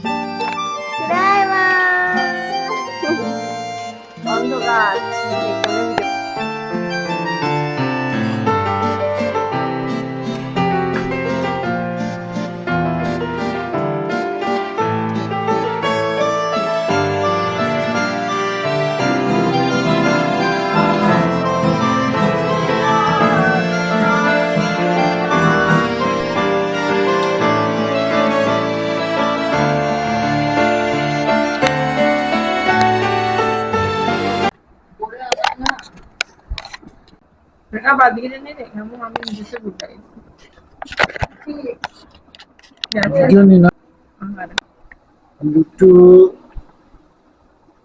ただいま。অন্ধকার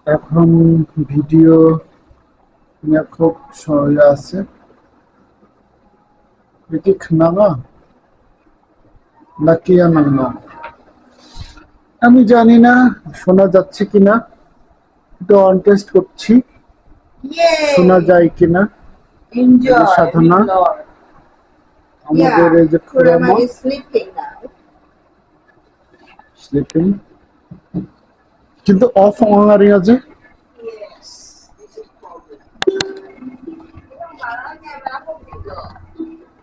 এখানে ভিডিও না এখন খুব সহায় আছে। ঋতিক নানা? নাকিয়া আমি জানি না শোনা যাচ্ছে কিনা। একটু অন টেস্ট করছি। শোনা যায় কিনা। Enjoy sadhana. with Lord. আমাদের এই যে Kurama is sleeping now. Sleeping কিন্তু অফ অনারি আছে Yes. This is problem.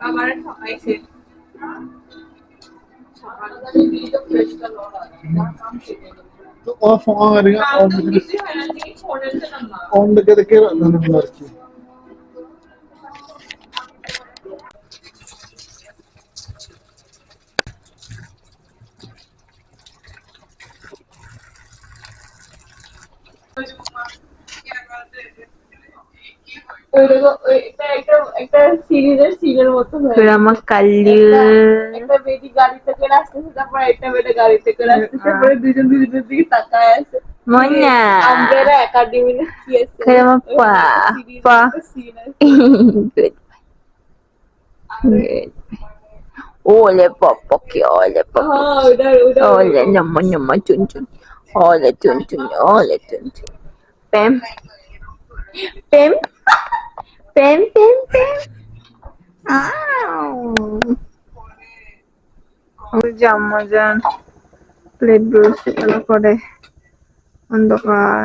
আমার ঠকাইছে অফ অনারি অন দিকে অন দিকে রাখা আর কি একাডেমি না কি pa. Pa. Good. Good. Ole ole. হ্যাঁ ওইটা ওইটা Ole nama nama chun chun. Ole chun chun. Ole chun chun. Pem. Pem. Pem pem pem. ওই যে আম্মাজান প্লেট বসে খেলা করে অন্ধকার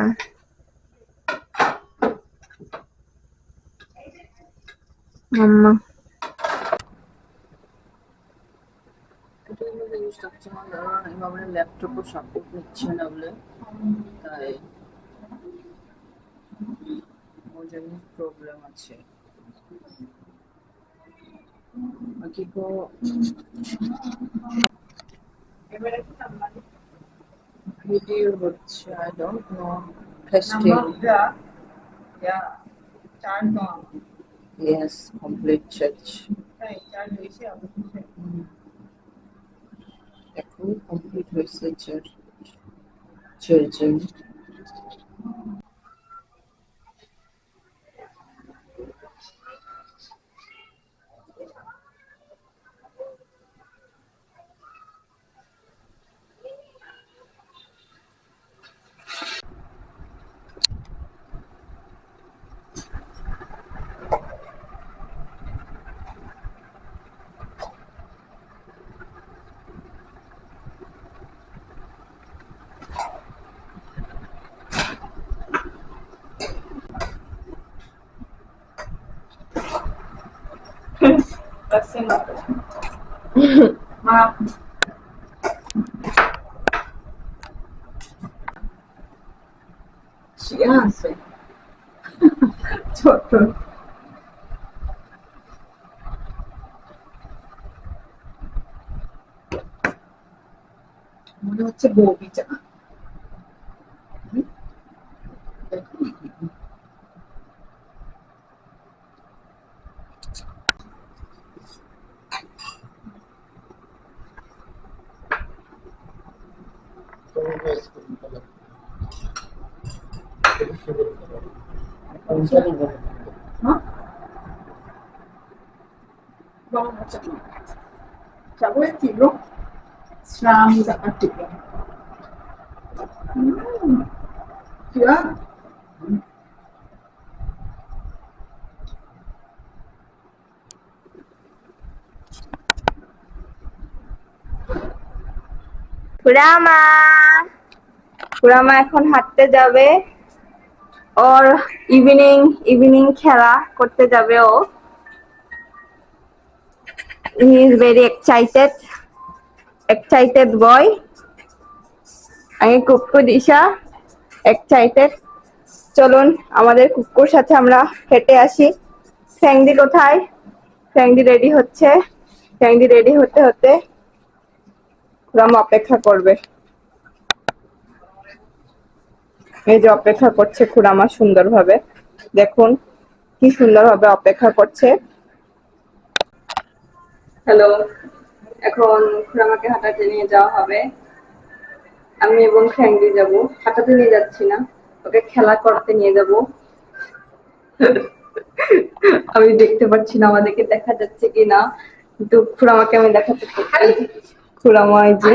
মাম্মা জিনিস থাকছে না কারণ এভাবে ল্যাপটপও সাপোর্ট নিচ্ছে না বলে তাই ওই জন্য প্রবলেম আছে বাকি তো ভিডিও হচ্ছে I don't know testing Yeah. চার চার হয়েছে অবশ্যই চার্জিং Assim, Ma কি আছে ছোট মনে হচ্ছে বৌবিটা Vamos వేసుకుంటాం చదువులో శ్రామిక అట్టిగా Grandma. কুরামা এখন হাঁটতে যাবে। ওর ইভিনিং ইভিনিং খেলা করতে যাবে ও। He is very excited excited boy আমি কুক্কু দিশা এক্সাইটেড চলুন, আমাদের কুকুর সাথে আমরা হেঁটে আসি। ফ্যাংদি কোথায়? ফ্যাংদি রেডি হচ্ছে। ফ্যাংদি রেডি হতে হতে রাম অপেক্ষা করবে। এই যে অপেক্ষা করছে খুড়ামা সুন্দরভাবে। দেখুন কি সুন্দরভাবে অপেক্ষা করছে। হ্যালো এখন খুড়ামাকে হাঁটাতে নিয়ে যাওয়া হবে। আমি এবং ফ্যাংদি যাব। হাঁটাতে নিয়ে যাচ্ছি না ওকে খেলা করতে নিয়ে যাব। আমি দেখতে পাচ্ছি না আমাদেরকে দেখা যাচ্ছে কি না কিন্তু খুড়ামাকে আমি দেখাতে খুড়ামা এই যে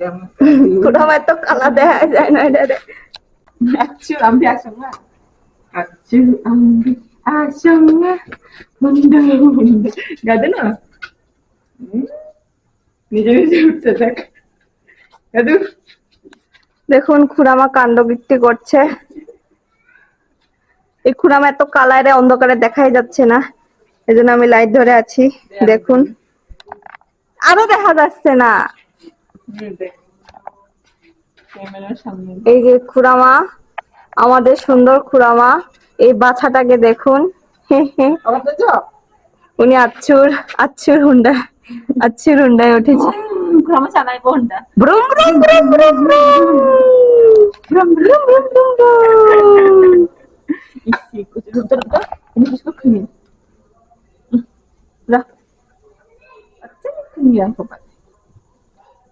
थोड़ा मैं तो काला নিজে নিজে উঠতে থাক দেখুন খুড়ামা কাণ্ডকীর্তি করছে। এই খুরামা এত কালারে অন্ধকারে দেখাই যাচ্ছে না। এজন্য আমি লাইট ধরে আছি। দেখুন। আরও দেখা যাচ্ছে না। এই যে খুড়ামা আমাদের সুন্দর খুড়ামা এই বাছাটাকে দেখুন। উনি আচ্ছুর আচ্ছুর হুন্ডা আচ্ছুর হুন্ডায় উঠেছে। আমার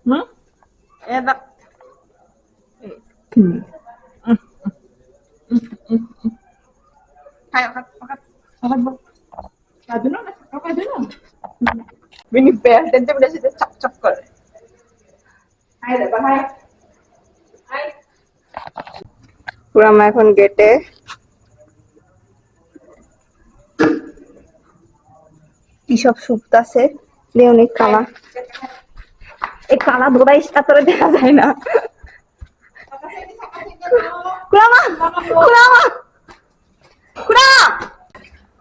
হুম। এদা করে। এখন গেটে। কি সব সুপ্ত আছে অনেক কালা এই কালা দৌড়াইসটা তোরে দেখা যায় না।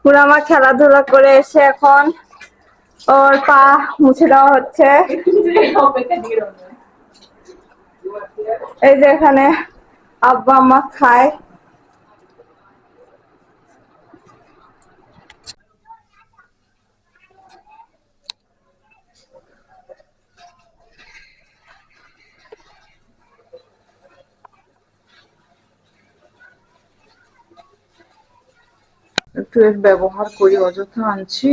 খুড়ামা খেলাধুলা করে এসে এখন ওর পা মুছে দেওয়া হচ্ছে। এই যে এখানে আব্বা, আম্মা খায়। একটু এর ব্যবহার করি অযথা আনছি।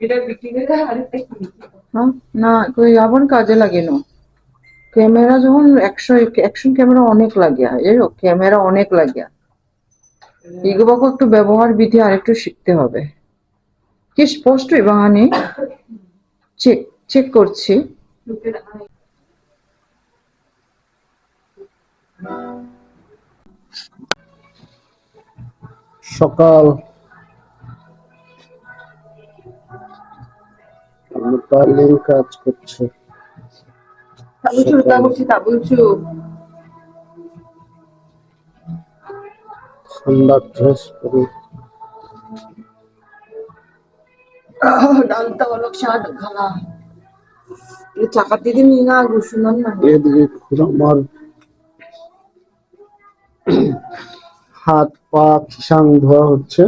এটা বিক্রি করে আরেকটা কিনি না কই আবার কাজে লাগে না। ক্যামেরা যখন একশো অ্যাকশন ক্যামেরা অনেক লাগিয়া এই ক্যামেরা অনেক লাগিয়া এগুলোকে একটু ব্যবহার বিধি আরেকটু শিখতে হবে। কি স্পষ্ট বাহানি? চেক চেক করছি। সকাল মুতালিম কাজ করছে হাত পা কিষান ধোয়া হচ্ছে।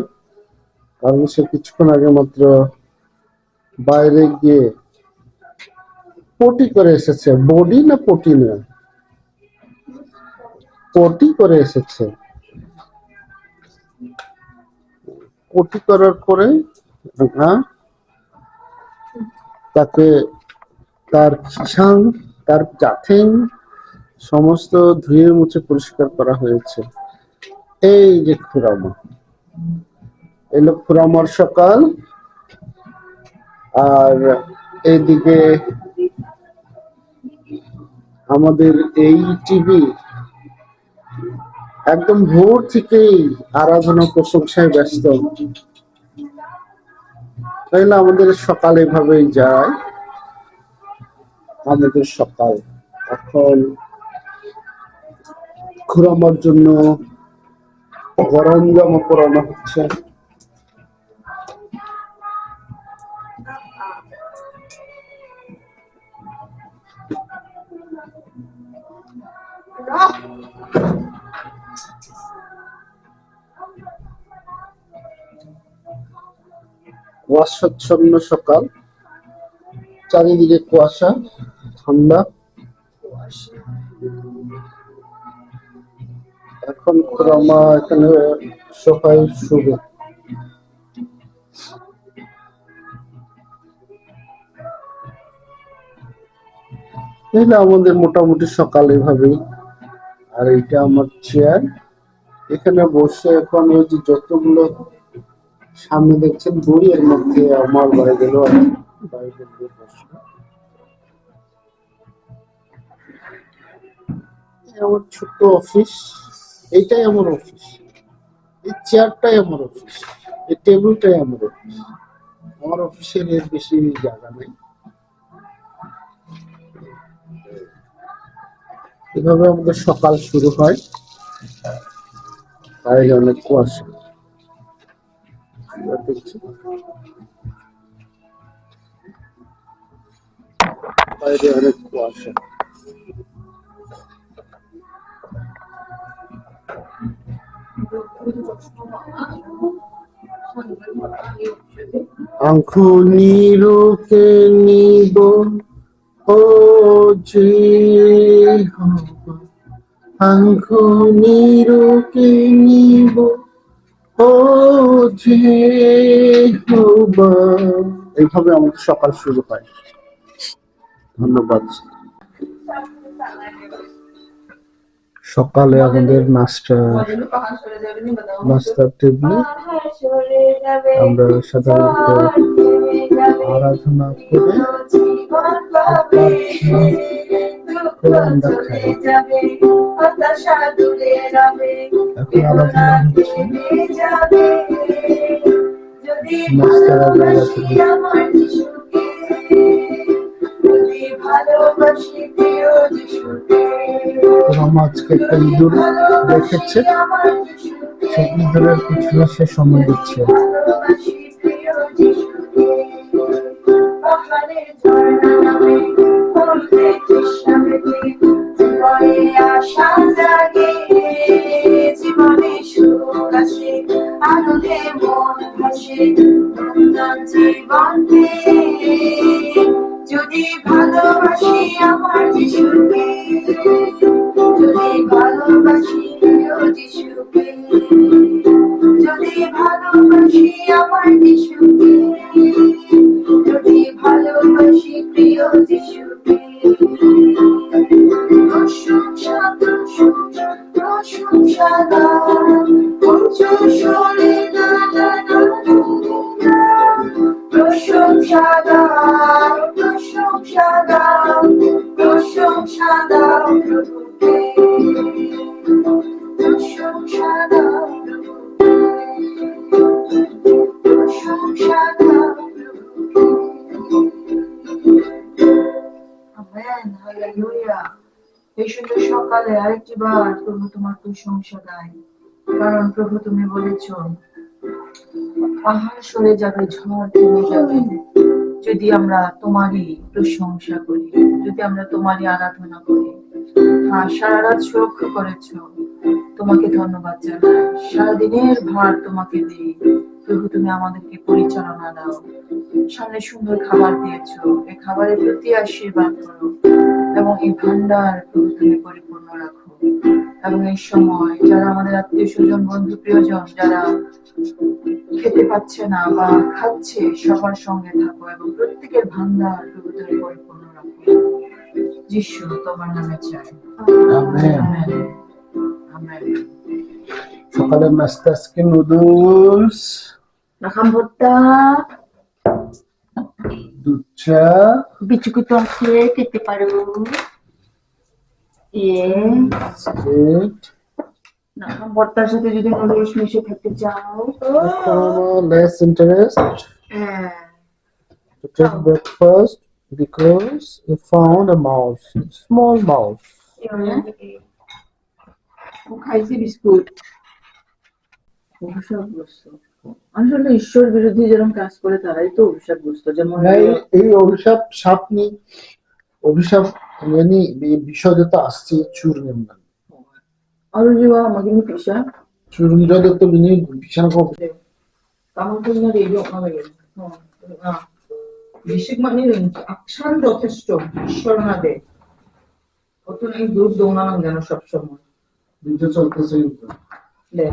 কারণ সে কিছুক্ষণ আগে মাত্র বাইরে গিয়ে পটি করে এসেছে। বডি না পটি না পটি করে এসেছে। পটি করার পরে তাকে তার কিষান তার জাথিং সমস্ত ধুয়ে মুছে পরিষ্কার করা হয়েছে। এই যে খুরামা। এলো খুরামার সকাল। আর এইদিকে আমাদের এই টিভি একদম ভোর থেকেই আরাধনা প্রশংসায় ব্যস্ত। তাইলে আমাদের সকাল এভাবেই যায়। আমাদের সকাল। এখন খুরামার জন্য গরম পরানো হচ্ছে। কুয়াশাচ্ছন্ন সকাল চারিদিকে কুয়াশা ঠান্ডা। এখন খুরামা এখানে সোফায় শুবে। তাহলে আমাদের মোটামুটি সকাল এভাবেই। আর এটা আমার চেয়ার এখানে বসে এখন ওই যে যতগুলো সামনে দেখছেন বই এর মধ্যে আমার বাইবেলও আছে। বাইবেল দিয়ে আমার ছোট্ট অফিস এইটাই আমার অফিস এই চেয়ারটাই আমার অফিস এই টেবিলটাই আমার অফিস আমার অফিসের এর বেশি জায়গা নেই। এভাবে আমাদের সকাল শুরু হয়। বাইরে অনেক কুয়াশা। বাইরে অনেক কুয়াশা। আঙ্কুনিরুকে নিব, ও জি যে আঙ্কুনিরুকে নিব, ও যে এইভাবে আমাদের সকাল শুরু হয়। ধন্যবাদ। সকালে আমাদের নাস্তা নাস্তার টেবিলে আমরা সাধারণত আরাধনা করে। আমরা খাই এখন আরাধনা হচ্ছে। নাস্তার আগে একটা ইঁদুর দেখেছে ইঁদুরের পিছনে সে সময় দিচ্ছে। আশা জাগে। জীবনে সুখ আসে আনন্দে মন ভাসে জীবন যদি ভালোবাসি প্রশংসা গাই কারণ প্রভু তুমি বলেছ, পাহাড় সরে যাবে, ঝড় থেমে যাবে। যদি আমরা তোমারই প্রশংসা করি, যদি আমরা তোমারই আরাধনা করি হ্যাঁ সারা রাত সুরক্ষা করেছ, তোমাকে ধন্যবাদ জানাই। সারাদিনের ভার তোমাকে দিই। প্রভু, তুমি আমাদেরকে পরিচালনা দাও। সামনে সুন্দর খাবার দিয়েছ। এই খাবারের প্রতি আশীর্বাদ করো। এবং এই ভান্ডার প্রভু, তুমি এবং এই সময় যারা আমাদের আত্মীয় স্বজন বন্ধু প্রিয়জন যারা খেতে পাচ্ছে না বা খাচ্ছে সবার সঙ্গে থাকো এবং প্রত্যেকের ভান্ডার পরিপূর্ণ রাখো। যিশু তোমার নামে চাই। আমেন আমেন আমেন সকালের নাস্তা আজকে নুডলস নাকাম্বতা দুধ চা বিচুকুতো আছে খেতে পারো। বিস্কিট নাকাম্বতার সাথে যদি নুডলস মিশে খেতে চাও less interest. হ্যাঁ। To take breakfast because you found a mouse, small mouse. ও খাইছে বিস্কুট। অভিশাপগ্রস্ত। আসলে ঈশ্বর বিরোধী যেরকম কাজ করে তারাই তো অভিশাপগ্রস্ত। যেমন এই অভিশাপ সাপ নি অভিশাপ yani bir বিষয়টা আসছে চূর্ণের নাম অরুজিওয়া maging pisha চূর্ণটা তো বিনি বিশাল কম কামন তো না রেডিও না না বিশেষ মানে আকশান যথেষ্ট ঈশ্বর না দে কত এই দূর দৌড়ানো যেন সবসময় দিতে চলতেছে কিন্তু। লে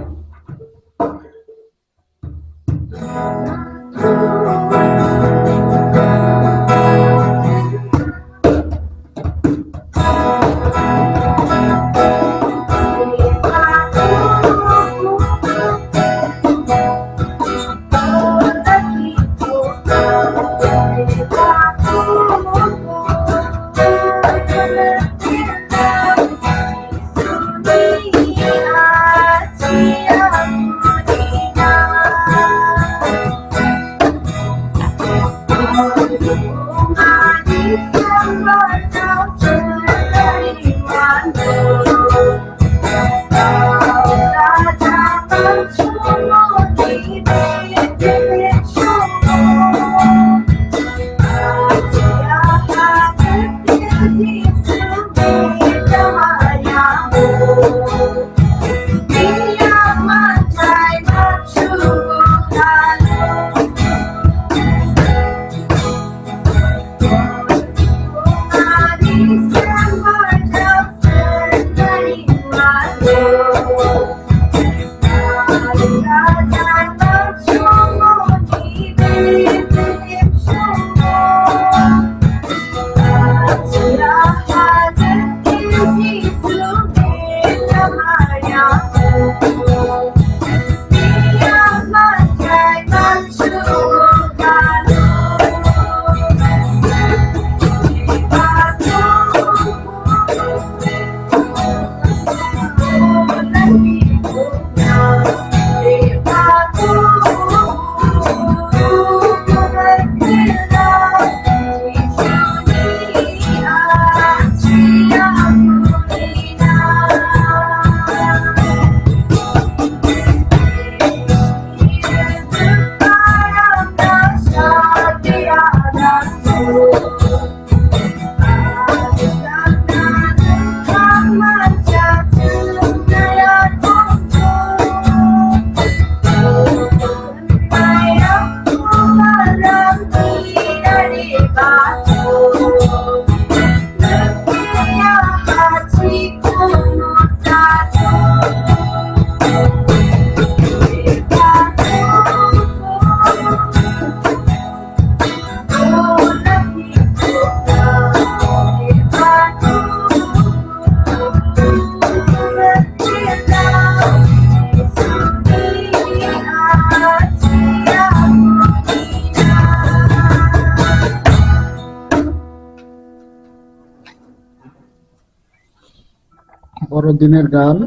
বড়দিনের গান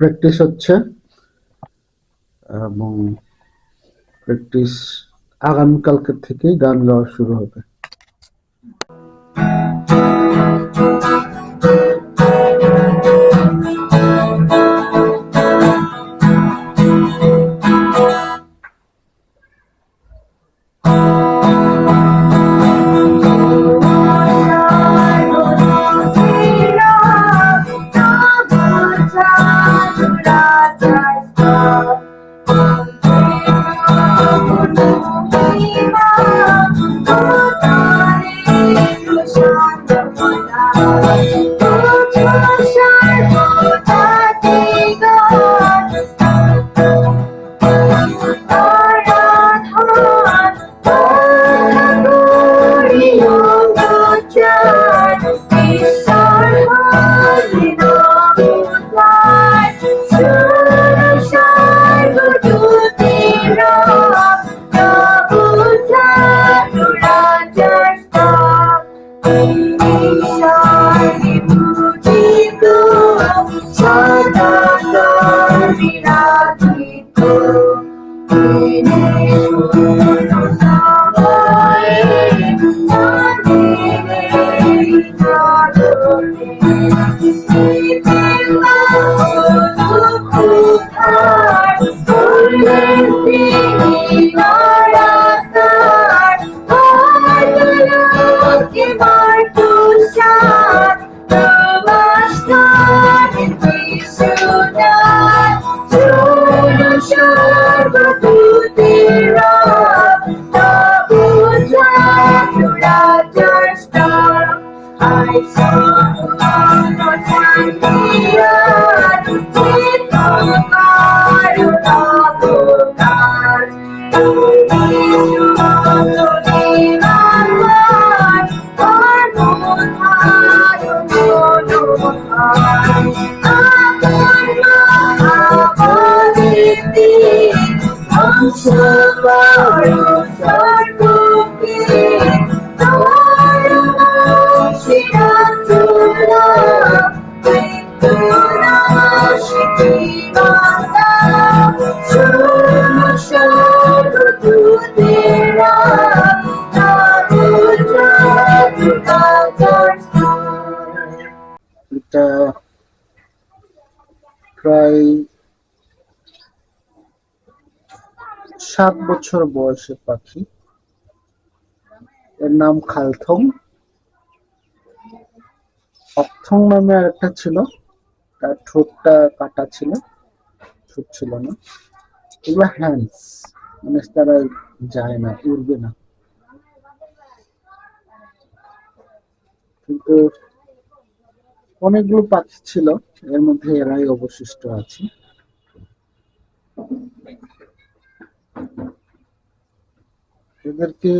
প্র্যাকটিস হচ্ছে এবং প্র্যাকটিস আগামীকালকে থেকে গান গাওয়া শুরু হবে। প্রায় সাত বছর বয়সের পাখি। এর নাম খালথং। অকথং নামে আরেকটা ছিল। তার ঠোঁটটা কাটা ছিল। ঠোঁট ছিল না। এগুলো হ্যান্ডস। মানে তারা যায় না, উড়বে না। কিন্তু অনেকগুলো পাখি ছিল, এর মধ্যে এরাই অবশিষ্ট আছে। এদেরকে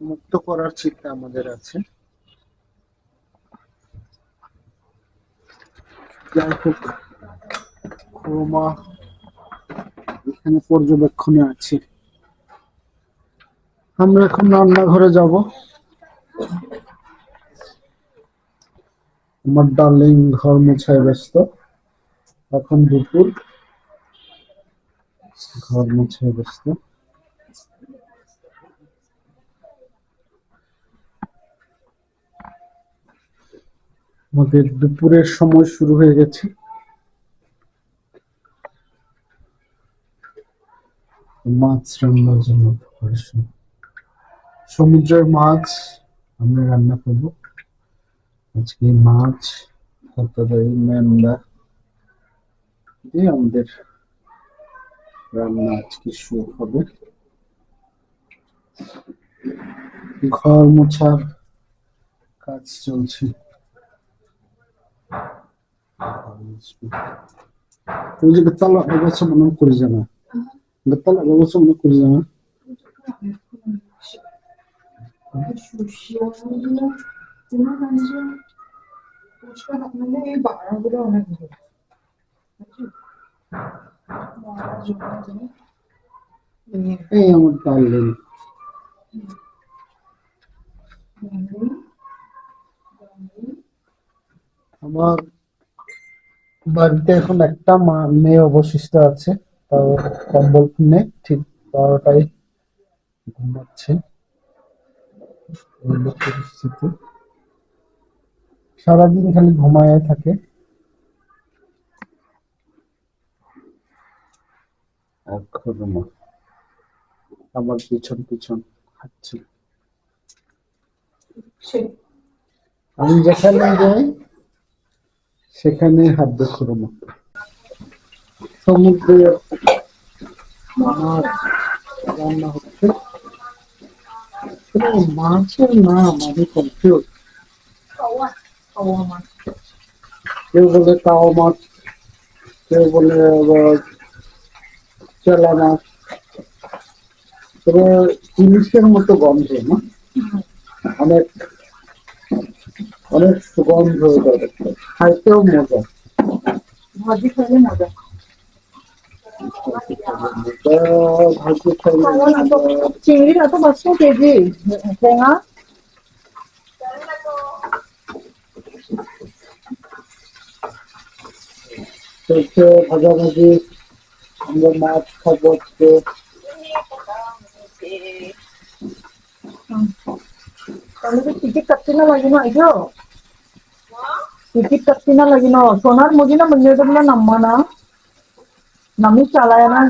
মুক্ত করার চিন্তা আমাদের আছে। যাই হোক ক্রোমা এখানে পর্যবেক্ষণে আছে। আমরা এখন রান্নাঘরে যাব। আমার ডার্লিং ঘর মোছায় ব্যস্ত। এখন দুপুর। ঘর মোছায় ব্যস্ত। আমাদের দুপুরের সময় শুরু হয়ে গেছে। মাছ রান্নার জন্য সমুদ্রের মাছ আমরা রান্না করব। আজকে মাছ কতদাই মেন্দা দিয়ে আমাদের রান্না আজকে শুরু হবে। ঘর মোছার কাজ চলছে। ওই যে বেতালা ব্যবস্থা মনে করি জানা। বেতালা ব্যবস্থা মনে করি জানা। এই বাড়াগুলো অনেক ভালো। এই আমার ডার্লিং আমার বাড়িতে এখন একটা মা মেয়ে অবশিষ্ট আছে। তাও কম্বল কিনে ঠিক বারোটায় ঘুমাচ্ছে। পরিস্থিতি। সারাদিন খালি ঘুমায় থাকে। আমার পিছন পিছন হাঁটছে আমি যেখানে যাই সেখানে হাত দেখো সমুদ্রে মাছ রান্না হচ্ছে। কিন্তু মাছের নাম আমি কনফিউজ কেউ বলে কাও মাছ কেউ বলে আবার চেলা মাছ তবে ইলিশের মতো গন্ধ না অনেক অনেক সুগন্ধ খাইতেও মজা ভাজি খাইলে মজা। চিংড়ির এত পাঁচশো কেজি ঠেঙা চলছে ভাজাভাজি আমরা মাছ খাব আজকে তাহলে টিকিট কাটতে না লাগে না আইজো টিকিট কাটতে না লাগে না সোনার মুজি না মন্দির তোমরা নাম্মা না নামি চালায় না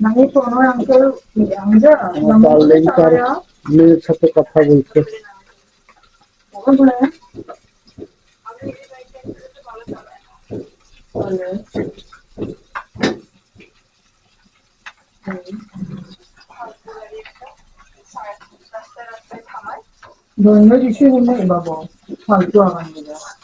নামি সোনার আঙ্কেল আমজা আমার ডার্লিং তার মেয়ের সাথে কথা বলছে 먹어볼래? 맞네. 너 에너지 취했네, 이봐봐. 다 이끌어가는 거야.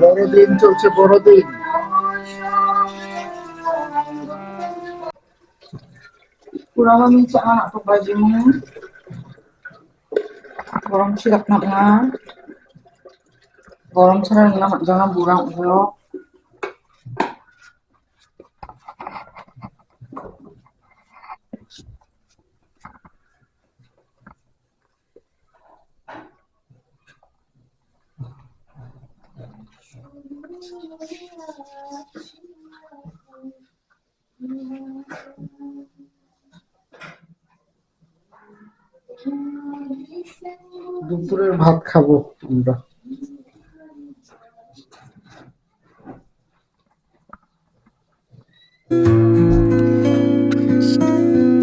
বড়দিন চলছে বড়দিন Kurang kami cakap nak pakai baju mu. Orang silap nak ngah. Orang sana nak jangan burang ulok. দুপুরের ভাত খাবো আমরা Thank you.